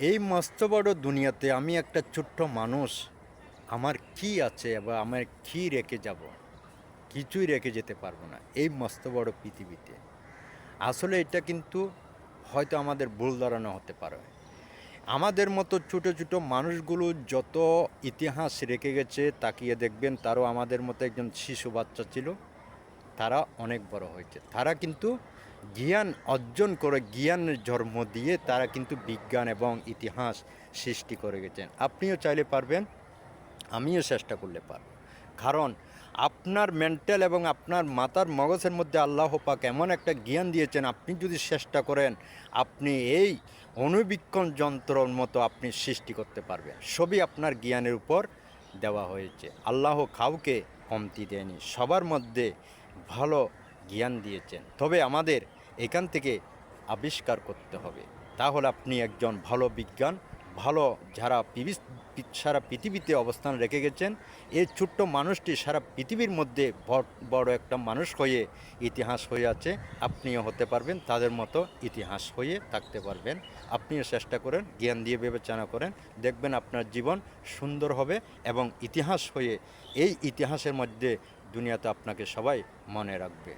এই মস্ত বড় দুনিয়াতে আমি একটা ছোট্ট মানুষ, আমার কি আছে বা আমার কি রেখে যাব? কিছুই রেখে যেতে পারব না এই মস্ত বড় পৃথিবীতে। আসলে এটা কিন্তু হয়তো আমাদের ভুল ধারণা হতে পারে। আমাদের মতো ছোটো ছোটো মানুষগুলো যত ইতিহাস রেখে গেছে, তাকিয়ে দেখবেন তারও আমাদের মতো একজন শিশু বাচ্চা ছিল। তারা অনেক বড় হয়েছে। তারা কিন্তু জ্ঞান অর্জন করে জ্ঞানের জন্ম দিয়ে তারা কিন্তু বিজ্ঞান এবং ইতিহাস সৃষ্টি করে গেছেন। আপনিও চাইলে পারবেন, আমিও চেষ্টা করলে পারব। কারণ আপনার মেন্টাল এবং আপনার মাতার মগজের মধ্যে আল্লাহ পাক এমন একটা জ্ঞান দিয়েছেন, আপনি যদি চেষ্টা করেন, আপনি এই অনুবীক্ষণ যন্ত্রর মতো আপনি সৃষ্টি করতে পারবেন। সবই আপনার জ্ঞানের উপর দেওয়া হয়েছে। আল্লাহ কাউকে কমতি দেয়নি। সবার মধ্যে ভালো জ্ঞান দিয়েছেন। তবে আমাদের এখান থেকে আবিষ্কার করতে হবে। তাহলে আপনি একজন ভালো বিজ্ঞান, ভালো যারা সারা পৃথিবীতে অবস্থান রেখে গেছেন এই ছোট্ট মানুষটি সারা পৃথিবীর মধ্যে বড়- একটা মানুষ হয়ে ইতিহাস হয়ে আছে, আপনিও হতে পারবেন, তাদের মতো ইতিহাস হয়ে থাকতে পারবেন। আপনিও চেষ্টা করেন, জ্ঞান দিয়ে বিবেচনা করেন, দেখবেন আপনার জীবন সুন্দর হবে এবং ইতিহাস হয়ে, এই ইতিহাসের মধ্যে দুনিয়াতে আপনাকে সবাই মনে রাখবে।